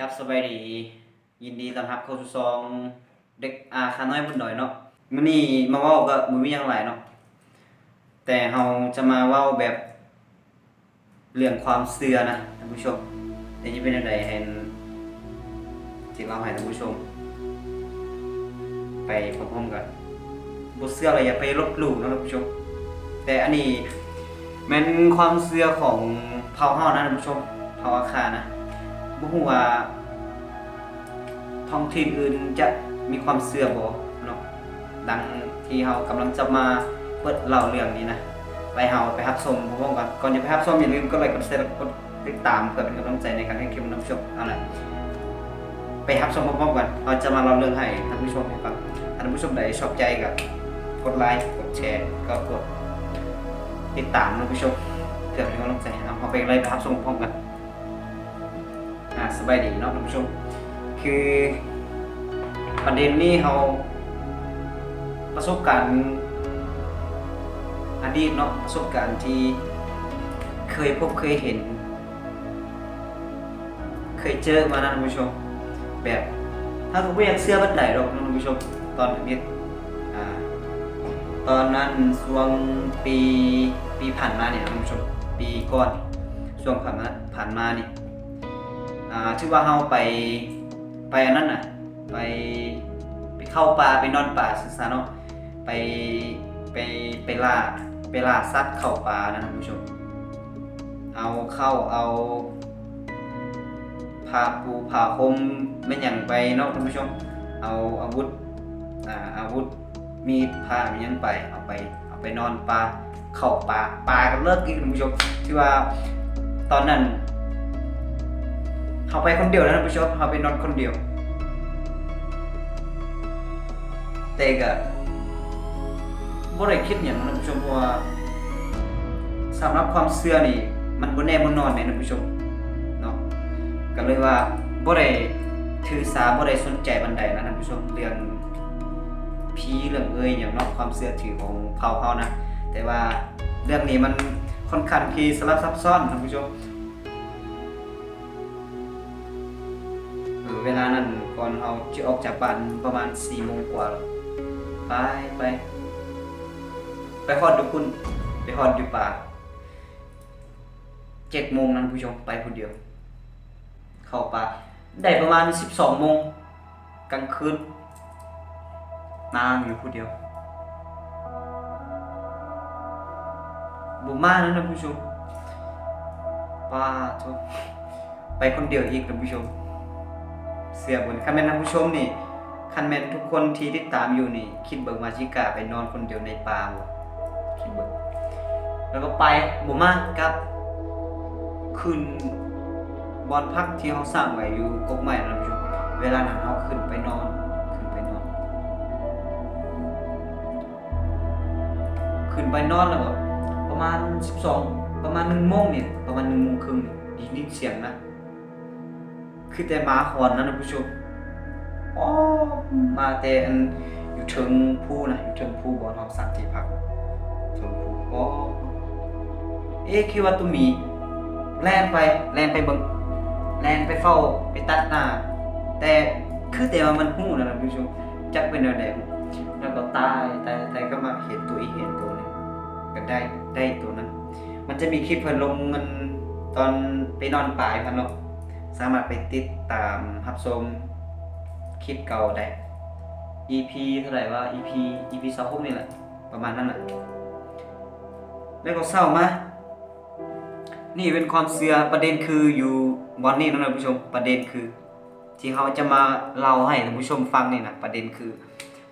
กับสบายดี ยินดีต้อนรับเข้าสู่ซองเด็กอาคาน้อยบุญหน่อยเนาะมื้อนี้มาเว้าก็บ่มีหยังหลายเนาะแต่เฮาจะมาเว้าแบบเรื่องความเชื่อนะท่านผู้ชมแต่จะเป็นจังไดให้สิเล่าให้ท่านผู้ชม ไปพร้อมๆกันบ่เชื่ออะไรอย่าไปลบหลู่เนาะท่านผู้ชม แต่อันนี้แม่นความเชื่อของเผ่าเฮานะท่านผู้ชมเผ่าอาคานะ บ่ฮู้ว่าท้องถิ่นอื่นจะมีความเสื่อบ่เนาะดังที่เฮากำลังจะมาเปิดเล่าเรื่องนี้นะไปเฮาไปรับชมพร้อมๆกันก่อนจะไปรับชมอย่าลืมกดไลค์กดแชร์กดติดตามเพื่อเป็นกำลังใจในการให้คลิปนำชมเอาล่ะไปรับชมพร้อมๆกันเราจะมาเล่าเรื่องให้ท่านผู้ชมฟังท่านผู้ชมใดชอบใจก็กดไลค์กดแชร์ก็กดติดตามท่านผู้ชมเพื่อเป็นกำลังใจเอาเอาไปเลยไปรับชมพร้อมกัน อ่าสบายดีเนาะท่านผู้ชม คือประเด็นนี้เราประสบการณ์อดีตเนาะประสบการณ์ที่เคยพบเคยเห็น เคยเจอมานะท่านผู้ชม แบบถ้าผมไม่อยากเสื้อบันไดหรอกนะท่านผู้ชมตอนนี้อ่าตอนนั้นช่วงปีปีผ่านมาเนี่ยท่านผู้ชมปีก่อนช่วงผ่านมาผ่านมานี่ อ่าที่ว่าเฮาไปไปอันนั้นน่ะ ไปไปเข้าป่าไปนอนป่าศึกษาเนาะไปไปไปล่าไปล่าสัตว์เข้าป่านะท่านผู้ชม เอาเข้าเอาผ้าปูผ้าคลุมไม่หยังไปเนาะท่านผู้ชม เอาอาวุธอ่าอาวุธมีดผ้ามีหยังไปเอาไปเอาไปนอนป่าเข้าป่าป่าก็เลิกกินท่านผู้ชมที่ว่าตอนนั้น เขาไปคนเดียวนะท่านผู้ชมเขาไปนอนคนเดียว แต่ก็บ่ได้คิดอย่างนั้นท่านผู้ชมเพราะว่าสำหรับความเชื่อนี่ มันบ่แน่บ่นอนเนี่ยท่านผู้ชมเนาะก็เลยว่าบ่ได้ถือสาบ่ได้สนใจบันไดนะท่านผู้ชมเรื่องผีเรื่องเอ้ยอย่างเนาะความเชื่อถือของเผ่าเฮานะแต่ว่าเรื่องนี้มันค่อนข้างที่สลับซับซ้อนท่านผู้ชม เวลานั้นก่อนเอาจะออกจากบ้านประมาณสี่โมงกว่าไปไป ไปฮอดดูคุณไปฮอดอยู่ป่าเจ็ดโมงนั้นผู้ชมไปคนเดียว เข้าป่าได้ประมาณสิบสองโมงกลางคืนนางอยู่ผู้เดียวบุมานะท่านผู้ชมป้าทุกไปคนเดียวอีกท่านผู้ชม เสียบนคันแม่นท่านผู้ชมนี่คันแม่นทุกคนที่ติดตามอยู่นี่ คิดเบิ่งมาจิกาไปนอนคนเดียวในป่าบ่คิดเบิ่งแล้วก็ไปบ่มากครับขึ้นบอนพักที่เฮาสร้างไว้อยู่กกไม้นะท่านผู้ชมเวลานั้นเฮาขึ้นไปนอนขึ้นไปนอน ขึ้นไปนอนแล้วก็ประมาณ 12 ประมาณ1โมงเนี่ยประมาณ1โมงครึ่งนี่ได้ยินเสียงนะ คือแต่หมาหอนนะท่านผู้ชมอ๋อมาแต่อันอยู่เทิงภูนะอยู่เทิงภูบอนเราสันติพักเทิงภูอ๋อเอ๊ะคิดว่าตุมีแล่นไปแล่นไปเบิ่งแล่นไปเฝ้าไปตัดหน้า แต่คือแต่ว่ามันหู้นะท่านผู้ชมจักเป็นแนวใดแล้วก็ตายตายตายก็มาเห็นตัวอีเห็นตัวนึงก็ได้ได้ตัวนั้น มันจะมีคลิปเพิ่นลงมันตอนไปนอนป่ายพันเนาะ สามารถไปติดตามรับชมคลิปเก่าได้ EP เท่าไหร่ว่า EP EP สองพวกนี่แหละ ประมาณนั้นแหละแล้วก็เศร้ามานี่เป็นความเสือประเด็นคืออยู่วันนี้นะท่านผู้ชมประเด็นคือ ที่เขาจะมาเล่าให้ท่านผู้ชมฟังนี่นะประเด็นคือ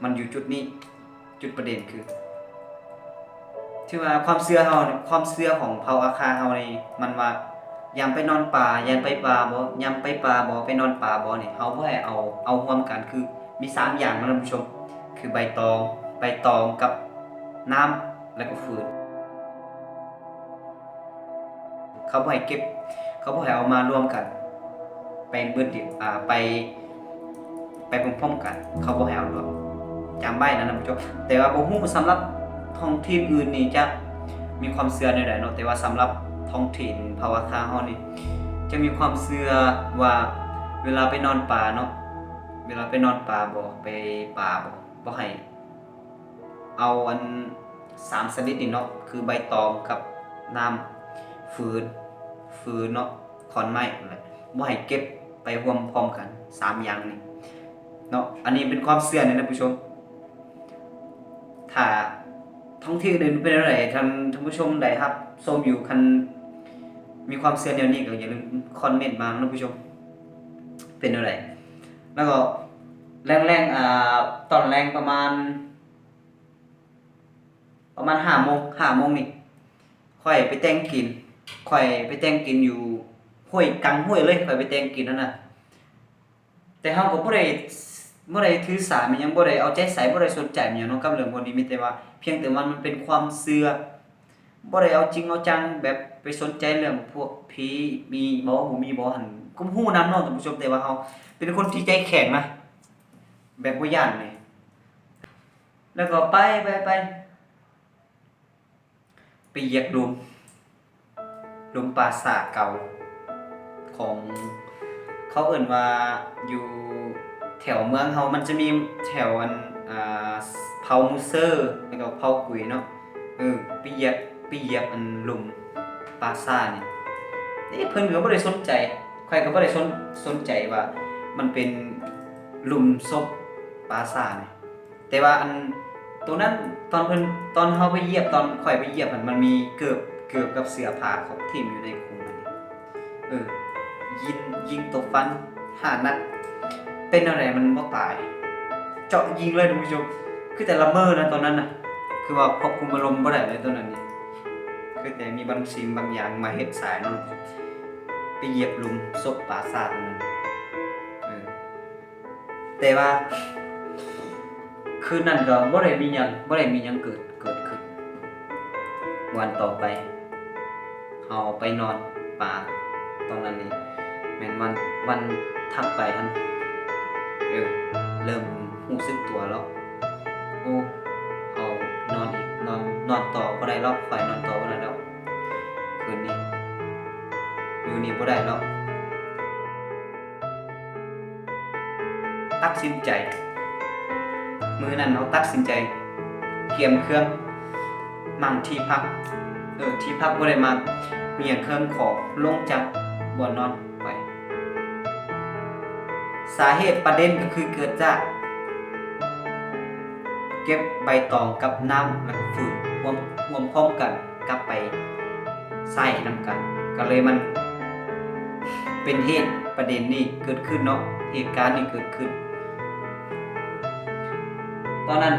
มันอยู่จุดนี้จุดประเด็นคือที่ว่าความเชื่อเฮาความเชื่อของเผ่าอาคาเฮานี่มันว่า ยามไปนอนป่ายามไปป่าบ่ยามไปป่าบ่ไปนอนป่าบ่เนี่ยเฮาบ่ให้เอาเอารวมกันคือมีสามอย่างนะท่านผู้ชม คือใบตองใบตองกับน้ำแล้วก็ฟืนเขาบ่ให้เก็บ เขาบ่ให้เอามารวมกัน ไปเบิดดิอ่าไป ไปพร้อมๆกัน เขาบ่ให้เอารวมจำไว้นะท่านผู้ชม แต่ว่าบ่ฮู้สำหรับท้องถิ่อื่นนี่จะมีความเชื่อในใดเนาะแต่ว่าสำหรับ ท้องถิ่นภาวะคาเฮานี่จะมีความเชื่อว่าเวลาไปนอนป่าเนาะเวลาไปนอนป่าบ่ไปป่าบ่บ่ให้เอาอันสามชนิดนี่เนาะคือใบตองกับน้ำฟืนฟืนเนาะขอนไม้นั่นแหละบ่ให้เก็บไปรวมพร้อมกันสามอย่างนี่เนาะอันนี้เป็นความเชื่อนะท่านผู้ชม ถ้าท่องที่อื่นเป็นอะไรท่านท่านผู้ชมใดครับชมอยู่คัน มีความเชื่อแนวนี้ก็อย่าลืมคอมเมนต์มานะท่านผู้ชม เป็นอะไร แล้วก็แรงๆอ่าตอนแรงประมาณ ประมาณห้าโมงห้าโมงนี่ค่อยไปแต่งกินค่อยไปแต่งกินอยู่ห้วยกลางห้วยเลยค่อยไปแต่งกินนั่นน่ะแต่เฮาก็บ่ได้บ่ได้ถือสามันยังบ่ได้เอาใจใส่บ่ได้สนใจมันหยังเนาะกับเรื่องพวกนี้มีแต่ว่า เพียงแต่ว่ามันเป็นความเชื่อ บ่ได้เอาจริงเอาจังแบบไปสนใจเรื่องพวกผีมีบ่บ่มีบ่หั่นก็ฮู้นำเนาะท่านผู้ชมแต่ว่าเฮาเป็นคนที่ใจแข็งนะแบบบ่ย่านนี่แล้วก็ไปไปไปไปเหยียบลุมลุมปราสาทเก่าของเขาเอ่นว่าอยู่แถวเมืองเฮามันจะมีแถวอันอ่าเผามูเซอร์แล้วก็เผากุยเนาะเออไปเหยียบ ไปเหยียบอันหลุมปราสาทนี่ยนี่เพิ่นก็บ่ได้สนใจใครก็บ่ได้สนสนใจว่า มันเป็นหลุมศพปราสาทนี่ยแต่ว่าอันตัวนั้นตอนเพิ่นตอนเฮาไปเหยียบตอนข่อยไปเหยียบมันมันมีเกือบเกือบกับเสือผ้าของทีมอยู่ในคุงนั่นนี่เออยิงยิงตกฟันหานัดเป็นอะไรมันบ่ตาย เจาะยิงเลยท่านผู้ชมคือแต่ละเมอนะตอนนั้นนะคือว่าควบคุมอารมณ์บ่ได้เลยตอนนั้นนี่ คือแต่มีบางสิ่งบางอย่างมาเฮ็ดสายเนาะไปเหยียบหลุมศพปราสาทตรงนั้นแต่ว่า คืนนั้นก็บ่ได้มีหยังบ่ได้มีหยังเกิดเกิดขึ้น วันต่อไปเฮาไปนอนป่าตอนนั้นนี่แม่นวันวันทักไปอันเออเริ่มรู้สึกตัวแล้วโอ้เอานอนอีกนอนนอนต่อบ่ได้แล้วข่อยนอนต่อบ่ได้ อยู่นี่บ่ได้แล้วตัดสินใจ มือนั้นเราตัดสินใจเกียมเครื่องมั่งที่พักเออที่พักบ่ได้มามีอย่างเครื่องขอลงจากบ่อนอนไป สาเหตุประเด็นก็คือเกิดจากเก็บใบตองกับน้ำแล้วก็ฝืนรวมรวมพร้อมกันกลับไปใส่น้ำกัน ก็เลยมัน เป็นเหตุประเด็นนี้เกิดขึ้นเนาะเหตุการณ์นี้เกิดขึ้น ตอนนั้น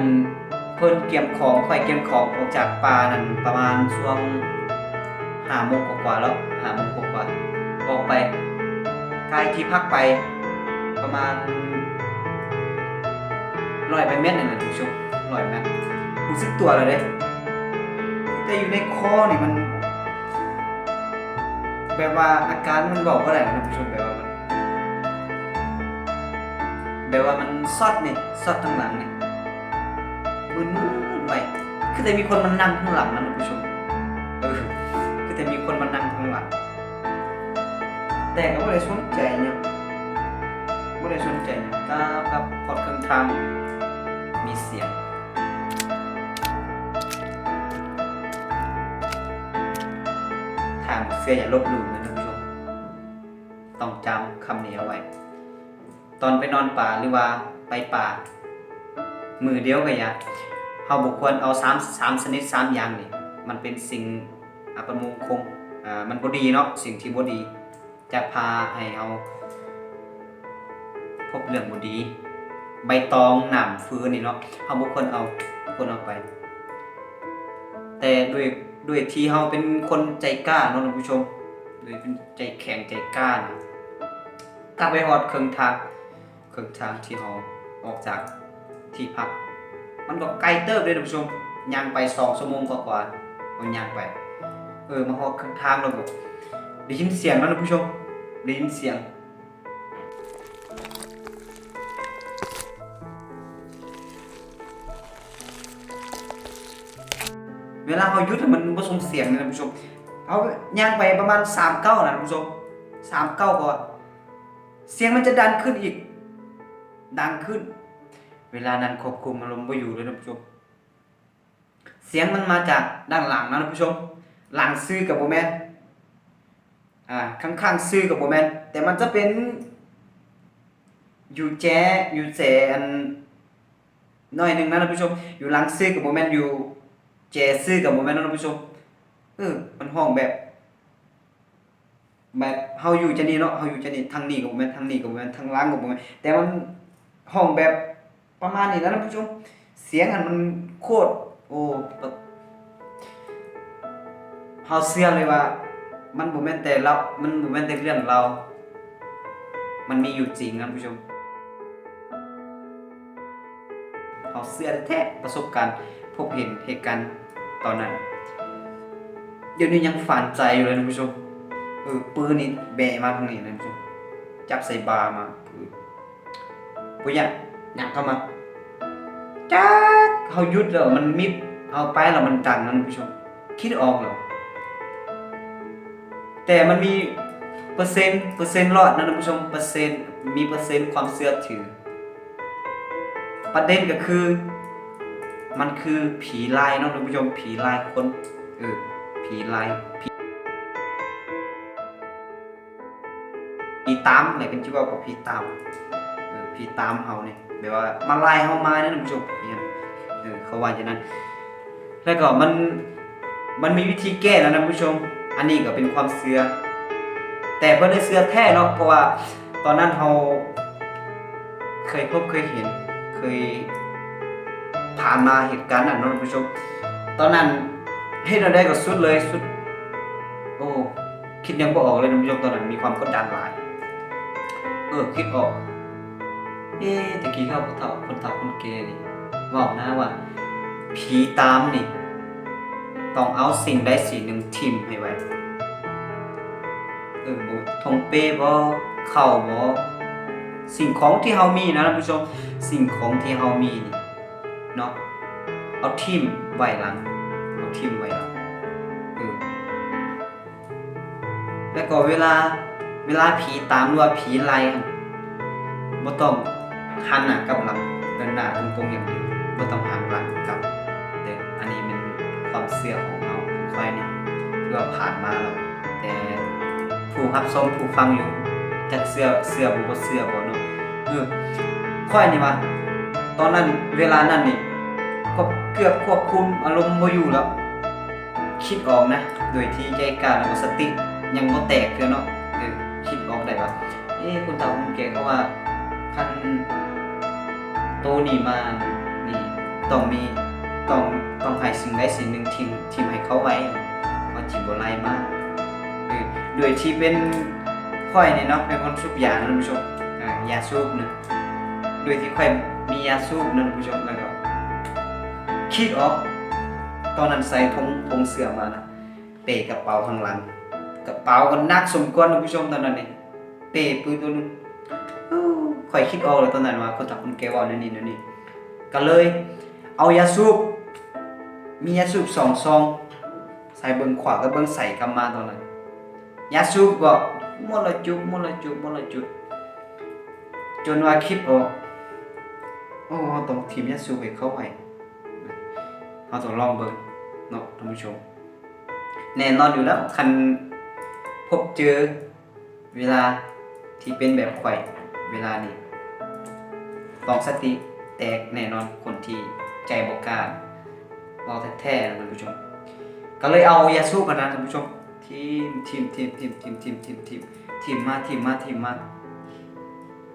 เพิ่นเก็บของค่อยเก็บของออกจากป่านั้นประมาณช่วงห้าโมงกว่าแล้วห้าโมงกว่าออกไปไกลที่พักไปประมาณร้อยไปเมตรนี่นนะทุกชมร้อยเมตรรู้สึกตัวเลยเด้แต่อยู่ในคอนี่มัน แบว่าอาการมันบอกว่าอะไรนะผู้ชมแบบว่ามันแบบว่ามันซอดนี่ซอดทั้งหลังนี่มึนๆไปคือแต่มีคนมานั่งข้างหลังนะผู้ชมเออคือแต่มีคนมานั่งข้างหลัง แต่ก็ไม่ได้สนใจเนี่ยไม่ได้สนใจเนี่ยกับกับพอดเครื่องทางมีเสียงามเสียออย่าลบหลู่นะท่านผู้ชม ต้องจำคำนี้เอาไว้ ตอนไปนอนป่าหรือว่าไปป่า มือเดียวก็อย่าเฮาบุควรเอา3 3ชนิด3อย่างนี่มันเป็นสิ่งอัปมงคลอ่ามันบ่ดีเนาะสิ่งที่บ่ดี จะพาให้เฮาพบเรื่องบ่ดี ใบตองหน้ำฟืนนี่เนาะเฮาบ่ควรเอาควรเอาไป แต่ด้วย ด้วยที่เฮาเป็นคนใจกล้าเนาะท่านผู้ชมด้วยเป็นใจแข็งใจกล้านะกลับไปฮอดเครึ่องทางเครึ่องทางที่เฮาออกจากที่พัก มันก็ไกลเติบเลยท่านผู้ชมย่างไปสองชั่วโมงกว่าๆมันย่างไปเออมาฮอดข้างทางแล้วก็ได้ยินเสียงนะท่านผู้ชมได้ยินเสียง เวลาเขายุดมันผสมเสียงนะท่านผู้ชมเอาย่างไปประมาณ3เก้านะท่านผู้ชม3เก้าก็เสียงมันจะดันขึ้นอีก ดังขึ้น เวลานั้นควบคุมอารมณ์ไม่อยู่เลยนผู้ชมเสียงมันมาจากด้านหลังนะท่านผู้ชม หลังซื้อกับโบแมนอ่าข้างๆซื้อกับโบแมนแต่มันจะเป็นอยู่แจอยู่แจอันน้อยหนึ่งนะท่านผู้ชม อยู่หลังซื้อกับโบแมนอยู่ แจซื้อกับโบแมนนะท่านผู้ชมเออมันห้องแบบแบบเฮาอยู่จะนี่เนาะเฮาอยู่จะนี่ทางนี้ก็บ่แมนทางนี้ก็บ่แมนทางล่างก็บ่แมนแต่มันห้องแบบประมาณนี้นะท่านผู้ชม เสียงอันมันโคตรโอ้เฮาเชื่อเลยว่า มันบ่แม่นแต่เรา มันบ่แม่นแต่เรื่องเรา มันมีอยู่จริงนะท่านผู้ชมเฮาเชื่อแท้ประสบการณ์ บเห็นเหตุการณ์ตอนนั้น เดี๋ยวนี้ยังฝันใจอยู่เลยท่านผู้ชมเออปืนนี่แบะมาทางนี้นะจุจับใส่บาร์มาปืนปุยยะหยักเข้ามาจ้าเขาหยุดแล้วมันมิดเอาไปแล้วมันดังนะท่านผู้ชม คิดออกเหรอแต่มันมีเปอร์เซ็นต์เปอร์เซ็นต์รอดนะท่านผู้ชมเปอร์เซ็นต์มีเปอร์เซ็นต์ความเชื่อถือ ประเด็นก็คือ มันคือผีลายเนาะท่านผู้ชมผีลายคนเออผีลายผีผีตามไหนเป็นชื่อว่ากับผีตามเออผีตามเฮาเนี่ยแบบว่ามาไล่เฮามาเนี่ยท่านผู้ชมเนี่ยเออเขาว่าอย่างนั้น แล้วก็มันมันมีวิธีแก้นะท่านผู้ชม อันนี้ก็เป็นความเชื่อแต่เพื่อนได้เชื่อแท้เนาะเพราะว่าตอนนั้นเฮาเคยพบเคยเห็นเคย ผ่านมาเหตุการณ์นั้นนาะท่านผู้ชม ตอนนั้นเฮ็ดอะไรก็สุดเลยสุด โอ้คิดยังบ่ออกเลยท่านผู้ชมตอนนั้นมีความกดดันหลาย เออคิดออก เอ๊ตะกี้เข้าคนเฒ่าคนเฒ่าคนแก่นี่บอกนะว่าผีตามนี่ต้องเอาสิ่งใดสิ่งหนึ่งทิ่มให้ไว้เออบ่ทงเป้บ่เข้าบ่สิ่งของที่เฮามีนะท่านผู้ชม สิ่งของที่เฮามีนี่ เอาทิมไว้หลัง เอาทิมไว้หลังเออแล้วก็เวลาเวลาผีตามหรือว่าผีไล่หั่นบ่ต้องหันหน้ากลับหลังเดินหน้าตรงๆอย่างเดียวบ่ต้องหันหลังกลับเด้ออันนี้เป็นความเชื่อของเราค่อยเนี่ยที่ว่าผ่านมาแล้วแต่ผู้รับชมผู้ฟังอยู่จักเชื่อเชื่อบ่บ่เชื่อบ่เนาะเออค่อยนี่ว่าตอนนั้นเวลานั้นนี่ ก็เกือบควบคุมอารมณ์บ่อยู่แล้ว คิดออกนะ โดยที่ใจกล้าแล้วก็สติยังบ่แตกเทื่อเนาะเออคิดออกได้ว่าเอ๊ะคุณเฒ่าคุณแก่เขาว่าคันโตนี่มานี่ต้องมีต้องต้องให้สิ่งใดสิ่งหนึ่งทิมทิมให้เขาไว้เขาจิบ่ไล่มากเออโดยที่เป็นค่อยนี่เนาะเป็นคนสูบยานะท่านผู้ชมยาสูบนะโดยที่ค่อยมียาสูบนะท่านผู้ชมแล้วก็ คิดออก ตอนนั้นใส่ทงทงเสื้อมานะเปกระเป๋าข้างหลัง กระเป๋ากันนักสมควรท่านผู้ชมตอนนั้นนี่เป้ปืนตัวนึงข่อยคิดออกแล้วตอนนั้นว่าคนทักคนแกว่านั่นนี่นั่นนี่ก็เลย เอายาสูบมียาสูบสองซองใส่เบิ้งขวากับเบิ้งใส่กลับมาตอนนั้นยาสูบก็มดละจุบมดละจุบมดละจุบจนว่าคิดออกโอ้เราต้องทีมยาสูบให้เข้าไป เราต้องลองเบิ้งเนาะท่านผู้ชม แน่นอนอยู่แล้วคันพบเจอเวลาที่เป็นแบบไข่เวลานี้ต้องสติแตกแน่นอนคนที่ใจบกล้าเราแท้ๆนะท่านผู้ชม ก็เลยเอายาสูบมานนะท่านผู้ชมทีมทีมทีมทีมทีมทีมทีมทีมทีมมาทีมมาทีมมา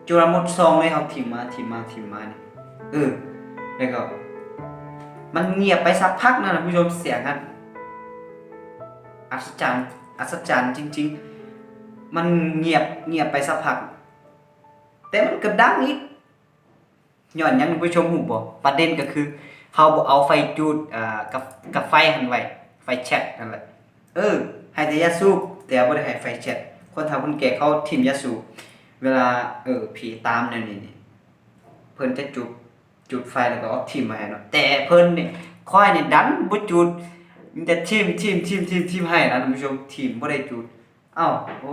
จุฬาหมดซองเลยครับทีมมาทีมมาทีมมานี่เออแล้วก็ มันเงียบไปสักพักนะท่านผู้ชมเสียงกันอัศจรรย์อัศจรรย์จริง ๆ มันเงียบเงียบไปสักพัก แต่มันก็ดังอีกย้อนยังคุณผู้ชมหูบ่ประเด็นก็คือเฮาบ่เอาไฟจูดอ่ากับกับไฟหันไว้ไฟแช็กนั่นแหละเออให้แต่ยาสูบแต่บ่ได้ให้ไฟแช็กคนเฒ่าคนแก่เขาทิ่มยาสูบเวลาเออผีตามนั่นนี่นี่เพิ่นจะจุด จุดไฟแล้วก็เอาทิ่มมาให้เนาะแต่เพิ่นนี่ค่อยนี่ดันบ่จุดมันจะทีมทีมทีมทีมทีมให้นะท่านผู้ชมทีมบ่ได้จุดเอ้าโอ้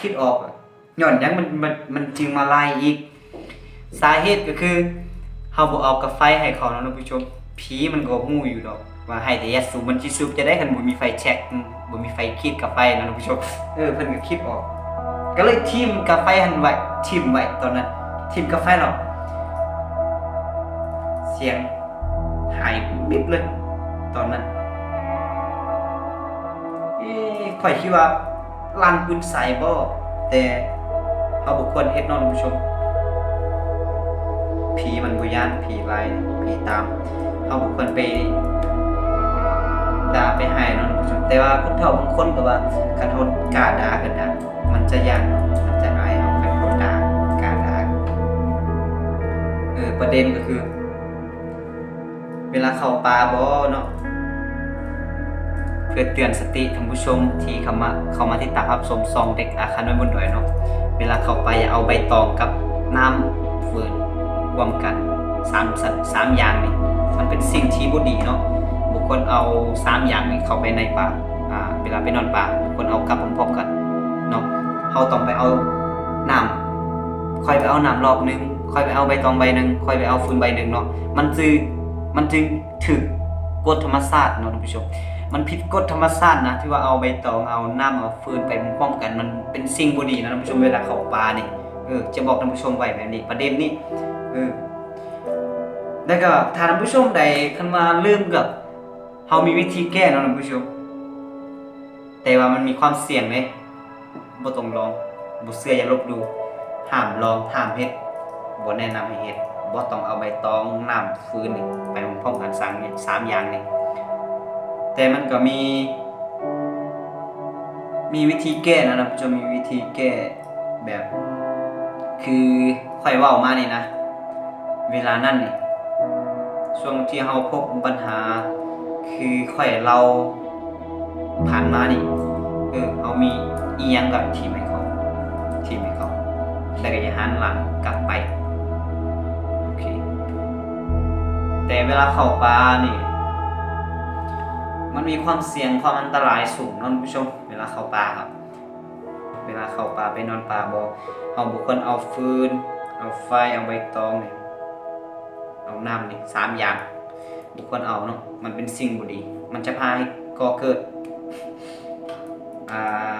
คิดออกย้อนหยังมันมันมันจึงมาไล่อีก สาเหตุก็คือเฮาบ่เอากาไฟให้เขาเนาะท่านผู้ชมผีมันก็ฮู้อยู่ดอกว่าให้แต่ยาสูบมันสิสูบจะได้คันบ่มีไฟแช็กมบ่มีไฟคิดกาไฟนะท่านผู้ชมเออเพิ่นก็คิดออก ก็เลยทิ่มกาไฟหันไว้ทิ่มไว้ตอนนั้นทิ่มกาไฟเรา เสียงหายมิบเลย ตอนนั้นเอ้ข่อยคิดว่าลันปืนใส่บ่แต่เฮาบ่ควรเฮ็ดนาะท่านผู้ชม ผีมันบ่ย่านผีลายผีตามเฮาบ่ควรไปด่าไปห้เนาะท่านผู้ชม แต่ว่าคนเฒ่าบางคนก็ว่าคันเฮากล้าด่าขึ้นนะมันจะย่านเนาะมันจะอายเฮาคันเฮาด่ากล้าด่าเออประเด็นก็คือ เวลาเข้าป่าบ่เนาะเพื่อเตือนสติท่านผู้ชมที่เข้ามาเข้ามาที่ตามรับชมซองเด็กอาคารน้อยบนดอยเนาะเวลาเข้าไปอย่าเอาใบตองกับน้ำฟืนรวมกันสามสามอย่างนี่มันเป็นสิ่งที่บ่ดีเนาะบุคคลเอาสามอย่างนี้เข้าไปในป่าอ่าเวลาไปนอนป่าบุคคลเอากลับพร้อมๆกันเนาะเฮาต้องไปเอาน้ำค่อยไปเอาน้ำรอบหนึงค่อยไปเอาใบตองใบหนึ่งค่อยไปเอาฟืนใบหนึ่งเนาะมันจึง มันจึงถึกกฎธรรมชาติเนาะท่านผู้ชม มันผิดกฎธรรมชาตินะ ที่ว่าเอาใบตองเอาน้ำเอาฟืนไปพร้อมกัน มันเป็นสิ่งบ่ดีนะท่านผู้ชมเวลาเขาป่าเนี่เออจะบอกท่านผู้ชมไว้แบบนี้ประเด็นนี้เออแล้วก็ถ้าท่านผู้ชมใดคันมาลืมกับเฮามีวิธีแก้เนาะท่านผู้ชม แต่ว่ามันมีความเสี่ยงเลยบ่ต้องลองบ่เชื่ออย่าลบหลู่ห้ามลองห้ามเฮ็ดบ่แนะนำให้เฮ็ด บ่ต้องเอาใบตองน้ำฟืนนี่ไปพร้อมกันสามสามอย่างนี่แต่มันก็มี มีวิธีแก้นะนะจะมีวิธีแก้แบบ คือค่อยว้ามานี่นะ เวลานั่นนี่ช่วงที่เฮาพบปัญหา คือค่อยเราผ่านมานี่เออเฮามีอีหยังกับทีมให้เขาทีมให้เขาแล้วก็อย่าหันหลังกลับ แต่เวลาเข้าป่านี่ มันมีความเสี่ยงความอันตรายสูงนาะท่นผู้ชม เวลาเข้าป่าครับ เวลาเข้าป่าไปนอนป่าบ่เอาบุคคลเอาฟืน เอาไฟเอาใบตองเนี่ยเอาน้ำนี่สามอย่างบุคคลเอาเนาะมันเป็นสิ่งบ่ดี มันจะพาให้ก่อเกิดอ่า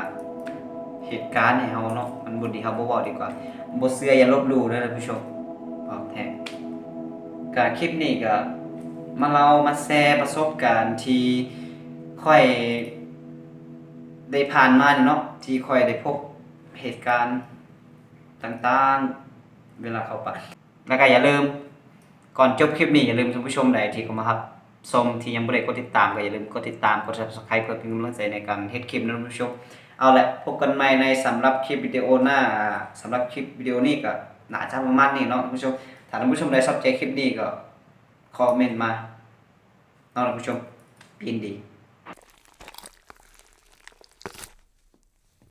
เหตุการณ์ให้เฮาเนาะมันบ่ดีเฮาบ่เว้าดีกว่าบ่เชื่ออย่าลบหลู่เด้อท่านผู้ชมบอกแท้ ก็คลิปนี้ก็มาเรามาแชร์ประสบการณ์ที่ค่อยได้ผ่านมาเนาะที่ค่อยได้พบเหตุการณ์ต่างๆ เวลาเข้าไปแล้วก็อย่าลืมก่อนจบคลิปนี้อย่าลืมท่านผู้ชมใดที่เข้ามาครับชมที่ยังบ่ได้กดติดตามก็อย่าลืมกดติดตามกด Subscribe เพื่อเป็นกำลังใจในการเฮ็ดคลิปนะท่านผู้ชมเอาละพบกันใหม่ในสำหรับคลิปวิดีโอหน้าสำหรับคลิปวิดีโอนี้ก็น่าจะประมาณนี้เนาะท่านผู้ชม ถ้าท่านผู้ชมได้ชอบใจคลิปนี้ก็คอมเมนต์มาน้องท่านผู้ชมยินดี